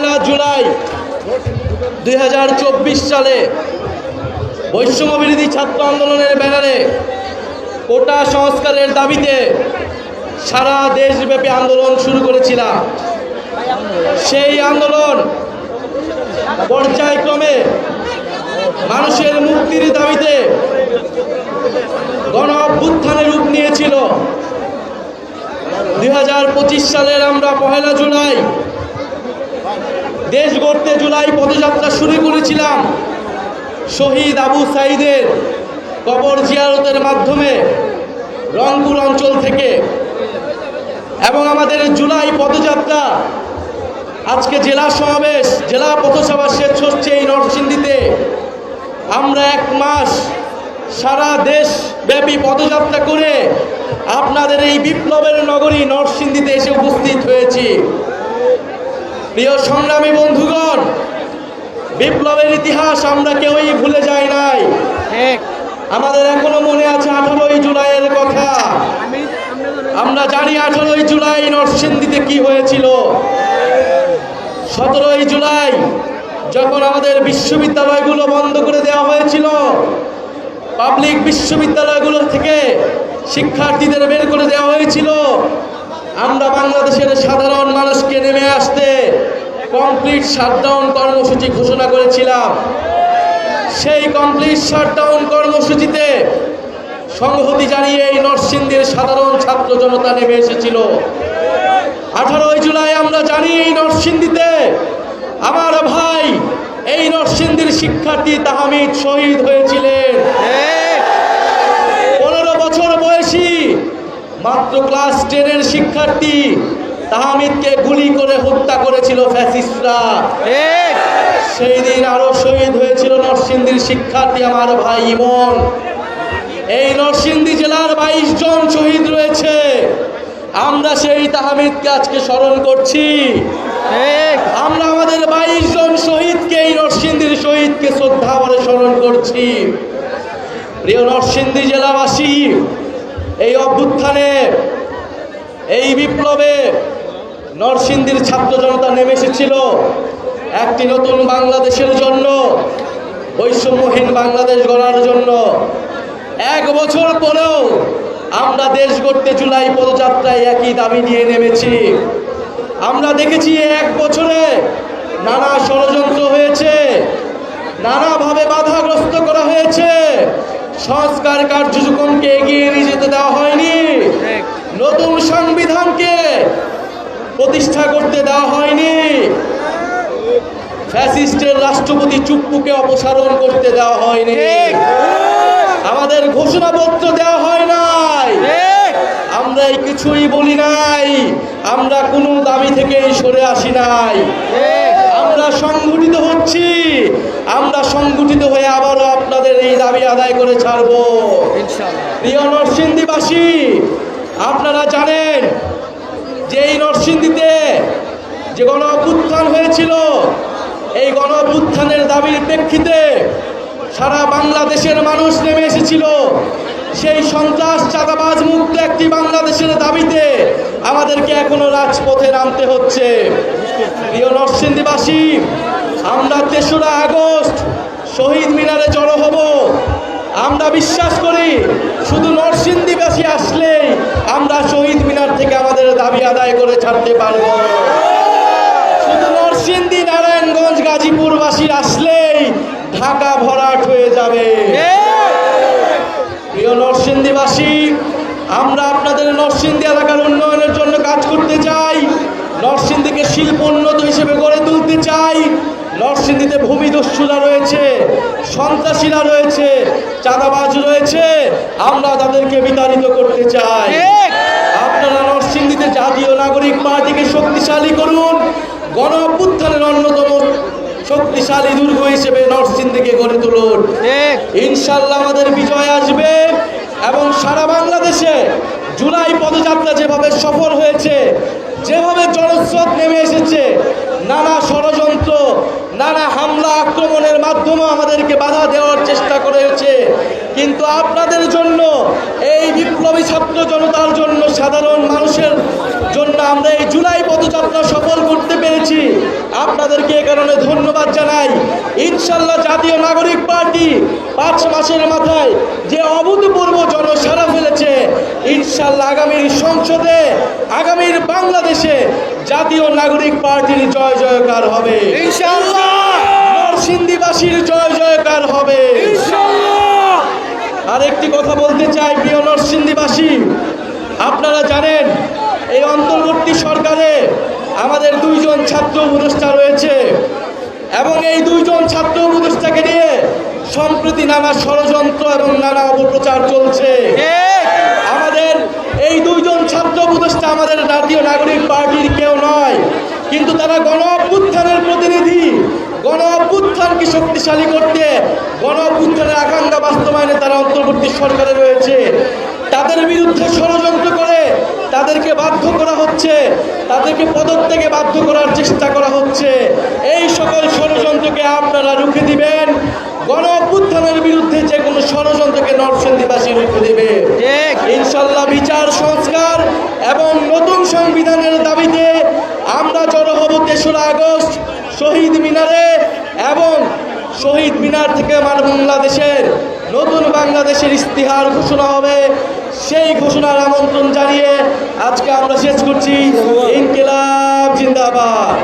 পয়লা জুলাই দুই হাজার চব্বিশ সালে বৈষম্য বিরোধী ছাত্র আন্দোলনের ব্যানারে কোটা সংস্কারের দাবিতে সারা দেশব্যাপী আন্দোলন শুরু করেছিলাম সেই আন্দোলন পর্যায়ক্রমে মানুষের মুক্তির দাবিতে গণ অভ্যুত্থানের রূপ নিয়েছিল। দুই হাজার পঁচিশ সালের আমরা পহেলা জুলাই দেশ গড়তে জুলাই পদযাত্রা শুরু করেছিলাম। শহীদ আবু সাইদের কবর জিয়ারতের মাধ্যমে রংপুর অঞ্চল থেকে। এবং আমাদের জুলাই পদযাত্রা, আজকে জেলা সমাবেশ, জেলা পথসভা শেষ হচ্ছে এই নরসিংদীতে। আমরা এক মাস সারা দেশ ব্যাপী পদযাত্রা করে আপনাদের এই বিপ্লবের নগরী নরসিংদীতে এসে উপস্থিত হয়েছি। প্রিয় সংগ্রামী বন্ধুগণ বিপ্লবের ইতিহাস আমরা কেউই ভুলে যাই নাই। আমাদের এখনও মনে আছে আঠারোই জুলাইয়ের কথা। আমরা জানি আঠারোই জুলাই নরসিংদীতে কি হয়েছিল। সতেরোই জুলাই যখন আমাদের বিশ্ববিদ্যালয়গুলো বন্ধ করে দেওয়া হয়েছিল পাবলিক বিশ্ববিদ্যালয়গুলো থেকে শিক্ষার্থীদের বের করে দেওয়া হয়েছিল আমরা বাংলাদেশের সাধারণ মানুষকে নেমে আসতে কমপ্লিট শাটডাউন কর্মসূচি ঘোষণা করেছিলাম। সেই কমপ্লিট শাটডাউন কর্মসূচিতে সংহতি জানিয়ে এই নরসিংদীর সাধারণ ছাত্র জনতা নেমে এসেছিল। আঠারোই জুলাই আমরা জানি এই নরসিংদীতে আমার ভাই, এই নরসিংদীর শিক্ষার্থী তাহমিদ শহীদ হয়েছিলেন। পনেরো বছর বয়সী মাত্র ক্লাস টেনের শিক্ষার্থী তাহমিদকে গুলি করে হত্যা করেছিল ফ্যাসিস্টরা। সেই দিন আরও শহীদ হয়েছিল নরসিংদীর শিক্ষার্থী আমার ভাই ইমন। এই নরসিংদী জেলার বাইশ জন শহীদ রয়েছে। আমরা সেই তাহমিদকে আজকে স্মরণ করছি। আমরা আমাদের বাইশ জন শহীদকে এই নরসিংদীর শহীদকে শ্রদ্ধা ভরে স্মরণ করছি। প্রিয় নরসিংদী জেলাবাসী এই অভ্যুত্থানে এই বিপ্লবে নরসিংদীর ছাত্র জনতা নেমে এসেছিল। একটি নতুন বাংলাদেশের জন্য, বৈষম্যহীন বাংলাদেশ গড়ার জন্য। এক বছর পরেও আমরা দেশ গড়তে জুলাই পদযাত্রায় একই দাবি নিয়ে নেমেছি। আমরা দেখেছি এক বছরে নানা ষড়যন্ত্র হয়েছে, নানাভাবে বাধাগ্রস্ত করা হয়েছে। সংস্কার কার্যক্রমকে এগিয়ে নিয়ে যেতে দেওয়া হয়নি নতুন সংবিধানকে প্রতিষ্ঠা করতে দেওয়া হয়নি। ফ্যাসিস্টের রাষ্ট্রপতি চুপ্পুকে অপসারণ করতে দেওয়া হয়নি। আমাদের ঘোষণাপত্র দেওয়া হয় নাই। আমরা এই কিছুই বলি নাই। আমরা কোনো দাবি থেকেই সরে আসি নাই। আমরা সংগঠিত হচ্ছি। আমরা সংগঠিত হয়ে আবারও আপনাদের এই দাবি আদায় করে ছাড়বো। প্রিয় নরসিংদীবাসী আপনারা জানেন যে এই নরসিংদীতে যে গণ অভ্যুত্থান হয়েছিল, এই গণ অভ্যুত্থানের দাবির প্রেক্ষিতে সারা বাংলাদেশের মানুষ নেমে এসেছিল। সেই সন্ত্রাস চাঁদাবাজ মুক্ত একটি বাংলাদেশের দাবিতে আমাদেরকে এখনও রাজপথে নামতে হচ্ছে। প্রিয় নরসিংদীবাসী, আমরা তেসরা আগস্ট শহীদ মিনারে জড়ো হব। আমরা বিশ্বাস করি, শুধু নরসিংদীবাসী আসলেই আমরা শহীদ মিনার থেকে আমাদের দাবি আদায় করে ছাড়তে পারব। শুধু নরসিংদী, নারায়ণগঞ্জ গাজীপুরবাসী আসলেই ঢাকা ভরাট হয়ে যাবে। প্রিয় নরসিংদীবাসী, আমরা আপনাদের নরসিংদী এলাকার উন্নয়নের জন্য কাজ করতে চাই। নরসিংদীকে শিল্প উন্নত হিসেবে গড়ে তুলতে চাই। নরসিংদীতে ভূমিদস্যুরা রয়েছে, সন্ত্রাসীরা রয়েছে, চাঁদাবাজ রয়েছে, আমরা তাদেরকে বিতাড়িত করতে চাই। নরসিংদীতে জাতীয় নাগরিক পার্টিকে শক্তিশালী করুন। গণ অন্যতম শক্তিশালী দুর্গ হিসেবে নরসিংদীকে গড়ে তুলুন। ইনশাল্লাহ আমাদের বিজয় আসবে এবং সারা বাংলাদেশে জুলাই পদযাত্রা যেভাবে সফল হয়েছে যেভাবে জনস্রোত নেমে এসেছে নানা ষড়যন্ত্র নানা হামলা আক্রমণের মাধ্যমে আমাদেরকে বাধা দেওয়ার চেষ্টা করেছে। কিন্তু আপনাদের জন্য, এই বিপ্লবী ছাত্র জনতার জন্য সাধারণ মানুষের জন্য আমরা এই জুলাই পদযাত্রা সফল করতে পেরেছি আপনাদেরকে এ কারণে ধন্যবাদ জানাই। ইনশাল্লাহ জাতীয় নাগরিক পার্টি পাঁচ মাসের মাথায় যে অভূতপূর্ব জনসাড়া ফেলেছে ইনশাল্লাহ আগামীর সংসদে আগামীর বাংলাদেশে জাতীয় নাগরিক পার্টির জয় জয়কার হবে। নরসিংদীবাসীর জয় জয়কার হবে। আর একটি কথা বলতে চাই প্রিয় নরসিংদীবাসী। আপনারা জানেন এই অন্তর্বর্তী সরকারে আমাদের দুইজন ছাত্র উপদেষ্টা রয়েছে এবং এই দুইজন ছাত্র উপদেষ্টাকে নিয়ে সম্প্রতি নানা ষড়যন্ত্র এবং নানা অপপ্রচার চলছে। আমাদের এই দুইজন ছাত্র উপদেষ্টা আমাদের জাতীয় নাগরিক পার্টির কেউ নয়, কিন্তু তারা গণ অভ্যুত্থানের প্রতিনিধি। গণ অভ্যুত্থানকে শক্তিশালী করতে? গণ অভ্যুত্থানের আকাঙ্ক্ষা বাস্তবায়নে তারা অন্তর্বর্তী সরকারে রয়েছে। তাদের বিরুদ্ধে ষড়যন্ত্র করে তাদেরকে বাধ্য করা হচ্ছে তাদেরকে পদত্যাগে বাধ্য করার চেষ্টা করা হচ্ছে। এই সকল ষড়যন্ত্রকে আপনারা রুখে দিবেন। গণ অভ্যুত্থানের বিরুদ্ধে যে কোনো ষড়যন্ত্রকে নরসিংদীবাসী রুখে দেবে। ইনশাল্লাহ বিচার সংস্কার এবং নতুন সংবিধানের দাবিতে আমরা জড়ো হব তেসরা আগস্ট শহীদ মিনারে এবং শহীদ মিনার থেকে আমার বাংলাদেশের নতুন বাংলাদেশের ইস্তিহার ঘোষণা হবে। সেই ঘোষণার আমন্ত্রণ জানিয়ে আজকে আমরা শেষ করছি। ইনকিলাব জিন্দাবাদ।